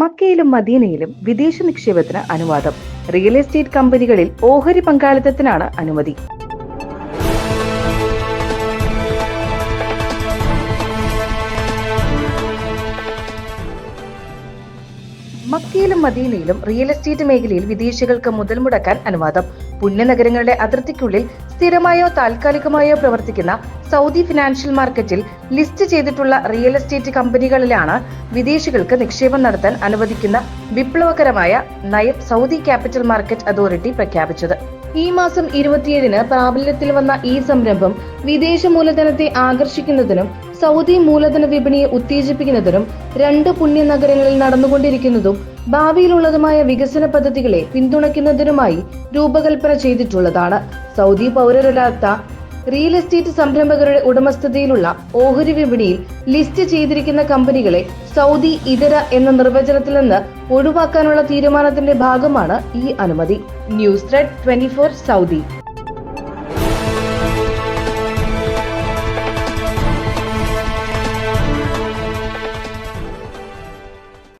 മക്കയിലും മദീനയിലും വിദേശ നിക്ഷേപത്തിന് അനുവാദം. റിയൽ എസ്റ്റേറ്റ് കമ്പനികളിൽ ഓഹരി പങ്കാളിത്തത്തിനാണ് അനുമതി. മക്കയിലും മദീനയിലും റിയൽ എസ്റ്റേറ്റ് മേഖലയിൽ വിദേശികൾക്ക് മുതൽ മുടക്കാൻ അനുവാദം. പുണ്യനഗരങ്ങളുടെ അതിർത്തിക്കുള്ളിൽ സ്ഥിരമായോ താൽക്കാലികമായോ പ്രവർത്തിക്കുന്ന സൗദി ഫിനാൻഷ്യൽ മാർക്കറ്റിൽ ലിസ്റ്റ് ചെയ്തിട്ടുള്ള റിയൽ എസ്റ്റേറ്റ് കമ്പനികളിലാണ് വിദേശികൾക്ക് നിക്ഷേപം നടത്താൻ അനുവദിക്കുന്ന വിപ്ലവകരമായ നയം സൗദി ക്യാപിറ്റൽ മാർക്കറ്റ് അതോറിറ്റി പ്രഖ്യാപിച്ചത്. ഈ മാസം ഇരുപത്തിയേഴിന് പ്രാബല്യത്തിൽ വന്ന ഈ സംരംഭം വിദേശ മൂലധനത്തെ ആകർഷിക്കുന്നതിനും സൗദി മൂലധന വിപണിയെ ഉത്തേജിപ്പിക്കുന്നതിനും രണ്ട് പുണ്യ പുണ്യനഗരങ്ങളിൽ നടന്നുകൊണ്ടിരിക്കുന്നതും ഭാവിയിലുള്ളതുമായ വികസന പദ്ധതികളെ പിന്തുണയ്ക്കുന്നതിനുമായി രൂപകൽപ്പന ചെയ്തിട്ടുള്ളതാണ്. സൗദി പൗരരല്ലാത്ത റിയൽ എസ്റ്റേറ്റ് സംരംഭകരുടെ ഉടമസ്ഥതയിലുള്ള ഓഹരി വിപണിയിൽ ലിസ്റ്റ് ചെയ്തിരിക്കുന്ന കമ്പനികളെ സൗദി ഇതര എന്ന നിർവചനത്തിൽ നിന്ന് ഒഴിവാക്കാനുള്ള തീരുമാനത്തിന്റെ ഭാഗമാണ് ഈ അനുമതി. News thread twenty Saudi.